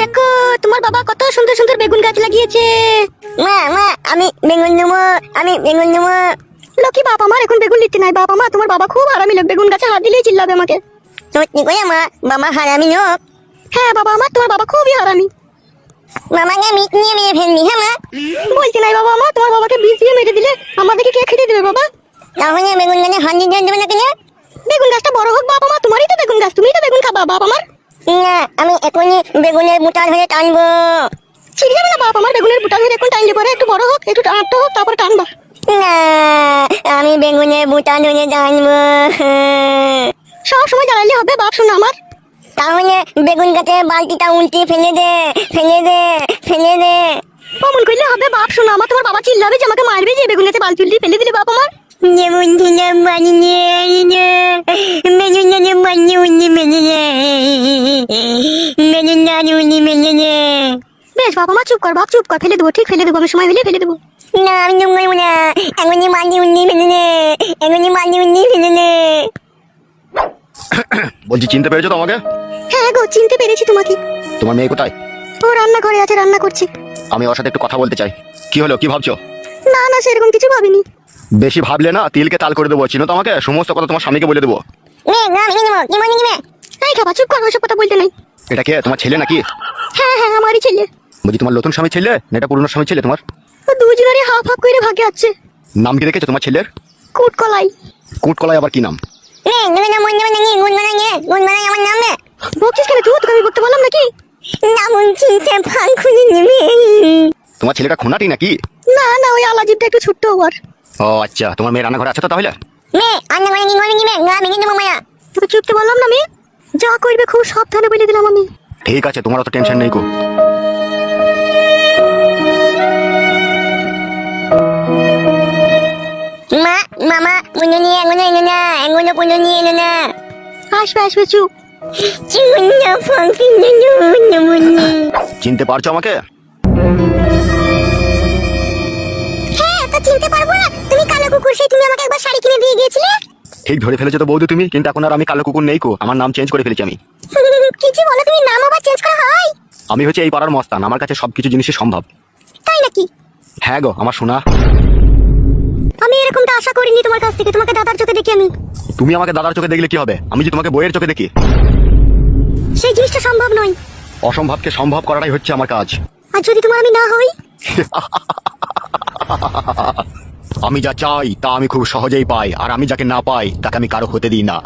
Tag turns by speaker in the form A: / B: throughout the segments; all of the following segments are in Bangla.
A: দেখো তোমার বাবা কত সুন্দর সুন্দর বেগুন গাছ লাগিয়েছে।
B: মা মা আমি বেগুন নেব আমি বেগুন নেব।
A: লক্ষ্মী বাপ আমার এখন বেগুন নিতে নাই। বাবা মা তোমার বাবা খুব আরামি লোক বেগুন গাছে হাত দিলেই চিল্লাবে আমাকে।
B: সত্যি করে মা? বাবা হারামি লোক।
A: হ্যাঁ বাবা আমার তোমার বাবা খুবই হারামি।
B: মামাকে আমি নিয়ে মেরে ফেললি হ্যাঁ মা?
A: বলছি নাই বাবা আমার তোমার বাবাকে বিষ দিয়ে মেরে দিলে আমাদেরকে কে খেতে দেবে বাবা?
B: তাহলে বেগুন গাছে হাত দিতে দেবে না কেন
A: বেগুন গাছটা বড় হোক বাবা মা তোমারই তো বেগুন গাছ তুমি তো বেগুন খাবা বাবা আমার
B: না আমি এখনই বেগুনের বুটার হয়ে টানবো।
A: ঠিক যাবে না বাবা আমার বেগুনের ধরে এখন টাইলে পরে একটু বড় হোক একটু হোক তারপরে টানবা।
B: না আমি বেগুনের বুটা ধরে টানবো।
A: সব সময় জ্বালালে হবে বাপ শোনো আমার।
B: তাহলে বেগুন গাছে বালতিটা উল্টে ফেলে দে ফেলে দে ফেলে দে।
A: অমন করলে হবে বাপ শোনো আমার তোমার বাবা চিল্লাবে যে আমাকে মারবে যে বেগুন গাছে বালতি উল্টে ফেলে দিলে বাপ আমার।
B: বেগুন গাছে
A: কর বাপ চুপ কর ফেলে দেবো ঠিক ফেলে দেবো আমি সময় হলে ফেলে দেবো।
B: না আমি না এখনই বালতি উল্টে ফেলে দে এখনই বালতি উল্টে ফেলে দে
C: বলছি চিনতে পেরেছ তো আমাকে
A: হ্যাঁ গো চিনতে পেরেছি তোমাকে।
C: তোমার মেয়ে কোথায়?
A: ও রান্না ঘরে আছে রান্না করছে।
C: আমি ওর সাথে একটু কথা বলতে চাই। কি হলো কি ভাবছ?
A: না না সেরকম কিছু ভাবিনি।
C: বেশি ভাবলে না তিলকে তাল করে দেবো চিনো তো আমাকে সমস্ত কথা তোমার স্বামীকে বলে দেবো।
B: মে না আমি নেব কি মনে
A: এই খাবা চুপ কর ওইসব কথা বলতে নাই।
C: এটা কে তোমার ছেলে নাকি?
A: হ্যাঁ হ্যাঁ আমারই ছেলে।
C: বলছি তোমার নতুন স্বামী ছেলে না এটা পুরনো স্বামী ছেলে তোমার?
A: ও দুজনেরই হাফ হাফ করে ভাগে আছে।
C: নাম কি রেখেছো তোমার ছেলের?
A: কুট কলাই
C: কুটকলায় আবার কি নাম?
B: মন মানা গে মানা
A: বকছিস কেন? তুই তোকে আমি বকতে বললাম নাকি?
B: নামুন চিনতে ফান খুঁজে নিবে।
C: তোমার ছেলেটা খোনাটি নাকি?
A: না না ওই আলাজিবটা একটু ছোট্ট ওর।
C: ও আচ্ছা। তোমার মেয়ে রান্নাঘরে আছে তো তাহলে?
B: মে আন্না করে কি করে নিবে না আমি কিন্তু মায়া।
A: তোকে চুপতে বললাম না আমি যা করবে খুব সাবধানে বলে দিলাম আমি।
C: ঠিক আছে তোমার অত টেনশন নেই গো।
B: পুনো নিয়ে এলো না
A: আসবে আসবে
B: মুন্নি
C: চিনতে পারছ আমাকে
B: হ্যাঁ তা চিনতে পারব না তুমি কালো কুকুর সেই তুমি আমাকে একবার শাড়ি কিনে দিয়ে গিয়েছিলে
C: ঠিক ধরে ফেলেছো তো বৌদি তুমি কিন্তু এখন আর আমি কালো কুকুর নেই কো আমার নাম চেঞ্জ করে ফেলেছি আমি
B: কিছু বলো তুমি নাম আবার চেঞ্জ করা হয়
C: আমি হচ্ছে এই পাড়ার মস্তান আমার কাছে সবকিছু জিনিসই সম্ভব
B: তাই নাকি
C: হ্যাঁ গো আমার শোনা
A: এরকমটা আশা করিনি তোমার কাছ থেকে। তোমাকে দাদার চোখে দেখি আমি।
C: তুমি আমাকে দাদার চোখে দেখলে কি হবে? আমি যে তোমাকে বইয়ের চোখে দেখি?
A: সেই জিনিসটা সম্ভব নয়।
C: অসম্ভবকে সম্ভব করাটাই হচ্ছে আমার কাজ।
A: আর যদি তোমার আমি না হই?
C: আমি যা চাই তা আমি খুব সহজেই পাই। আর আমি যাকে না পাই তাকে আমি কারও হতে দিই না!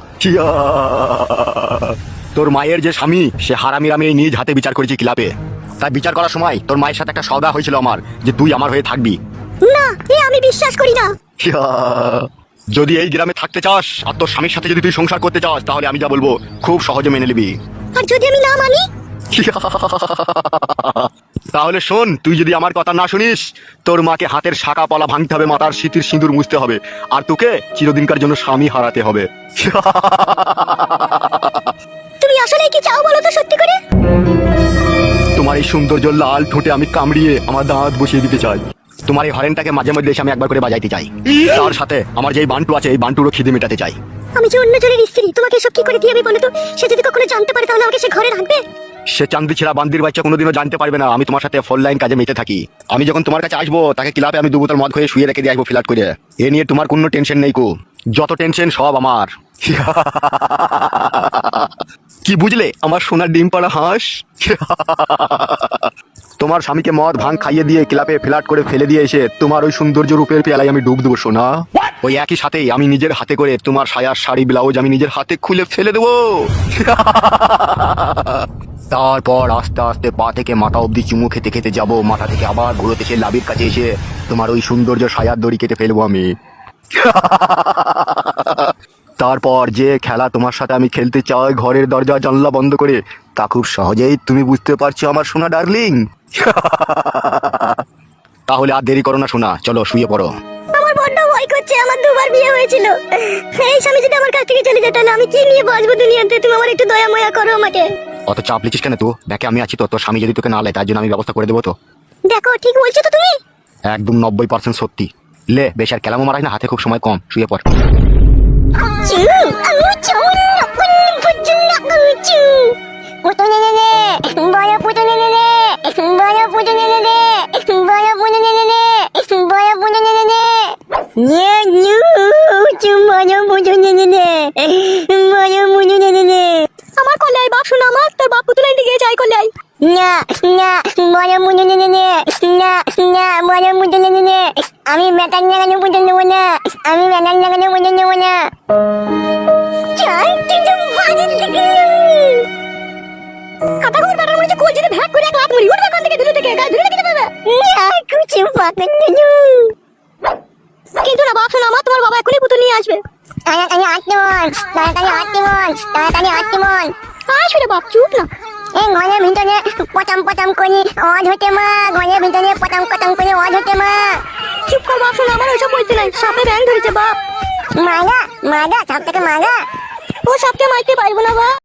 C: তোর মায়ের যে স্বামী সে হারামির আমি নিজ হাতে বিচার করেছি ক্লাবে তাই বিচার করার সময় তোর মায়ের সাথে একটা সদা হয়েছিল আমার যে তুই আমার হয়ে থাকবি।
A: না আমি বিশ্বাস করি না!
C: যদি এই গ্রামে থাকতে চাস আর তোর স্বামীর সাথে যদি তুই সংসার করতে চাস তাহলে আমি যা বলব খুব সহজে মেনে নিবি।
A: আর যদি আমি না মানি?
C: তাহলে শোন তুই যদি আমার কথা না শুনিস তোর মাকে হাতের শাখা পালা ভাঙতে হবে মাথার শীতের সিঁদুর মুছতে হবে আর তোকে চিরদিনকার জন্য স্বামী হারাতে হবে।
A: তুমি আসলে কি চাও বলো তো সত্যি করে?
C: তোমার এই সৌন্দর্য লাল ঠোঁটে আমি কামড়িয়ে আমার দাঁত বসিয়ে দিতে চাই। তোমার এই হরেনটাকে মাঝে মধ্যে এসে আমি একবার করে বাজাইতে চাই। তার সাথে আমার যে বান্টু আছে এই বান্টুরও খিদে মেটাতে চাই।
A: আমি যে অন্য জনের স্ত্রী তোমাকে এসব কি করে দিয়ে আমি বলো তো? সে যদি কখনো জানতে পারে তাহলে আমাকে সে ঘরে রাখবে?
C: সে চান্দি ছেড়া বান্দির বাচ্চা কোনোদিনও জানতে পারবে না আমি তোমার সাথে ফোন লাইন কাজে মেতে থাকি। আমি যখন তোমার কাছে আসব তাকে ক্লাবে আমি দু বোতল মদ হয়ে শুয়ে রেখে দিয়ে আসব ফিলাট করে। এ নিয়ে তোমার কোনো টেনশন নেই কো। যত টেনশন সব আমার। কি বুঝলে? আমার সোনার ডিম পাড়া হাঁস? তোমার স্বামীকে মদ ভাঙ খাইয়ে দিয়ে ক্লাবে ফ্ল্যাট করে ফেলে দিয়ে এসে তোমার ওই সৌন্দর্য রূপের পেয়ালায় আমি ডুব দেবো সোনা। ওই একই সাথেই আমি নিজের হাতে করে তোমার সায়ার শাড়ি ব্লাউজ আমি নিজের হাতে খুলে ফেলে দেবো। তারপর আস্তে আস্তে পা থেকে মাথা অবধি চুমু খেতে খেতে যাব মাথা থেকে আবার ঘুরোতে থেকে লাভির কাছে এসে তোমার ওই সৌন্দর্য সায়ার দড়ি কেটে ফেলব আমি। তারপর যে খেলা তোমার সাথে আমি খেলতে চাই ঘরের দরজা জানলা বন্ধ করে তা খুব সহজেই তুমি বুঝতে পারছ আমার সোনা ডার্লিং। তাহলে আর দেরি করো না সোনা চলো শুয়ে পড়ো।
A: আমার বড্ড ভয় করছে আমার দুবার বিয়ে হয়েছিল। এই স্বামী যদি আমার কাছ থেকে চলে যেত না আমি কি নিয়ে বাঁচবো দুনিয়াতে? তুমি আমার একটু দয়া ময়া করো আমাকে।
C: অত চাপ কেন তো দেখে আমি আছি তো তোর স্বামী যদি তোকে না লেয় তার জন্য আমি ব্যবস্থা করে দেবো তো।
A: দেখো ঠিক বলছো তো তুমি?
C: একদম নব্বই পার্সেন্ট সত্যি। লে বেশ আর কেলামো মারাই না হাতে খুব সময় কম শুয়ে পড়।
B: 우쭈 우쭈 우쭈 우쭈
A: 우쭈네네네 뭐야
B: 보자네네네 뭐야 보자네네네 뭐야 보자네네네 뭐야
A: 보자네네네 야뉴 우쭈 뭐야 보자네네네 뭐야 보자네네네 আমার কলাই বাপ শোনা আমার তোর বাপ পুতুলাই দিকে যাই কলাই
B: না না বড় মুনে নে নে না না বড় মুনে নে নে কুচি পাকে নেনু
A: কিন্তু না। বাপ শোনো আমার তোমার বাবা এখনই পুতুল নিয়ে আসবে।
B: তাড়াতাড়ি আটকে মন তাড়াতাড়ি আটকে মন তাড়াতাড়ি আটকে মন
A: আসবে বাপ চুপ না।
B: এই ঘরের ভিতরে পটাম পটাম করে আওয়াজ হতে মা ঘরের ভিতরে পটাম পটাম করে আওয়াজ হতে মা।
A: চুপ কর বাপ শোনো আমার ওইসব বলতে নাই। সাপে ব্যাং ধরেছে বাপ।
B: মাগা মাগা সব থেকে মাগা।
A: ও সাপকে মারতে পারব না বাপ।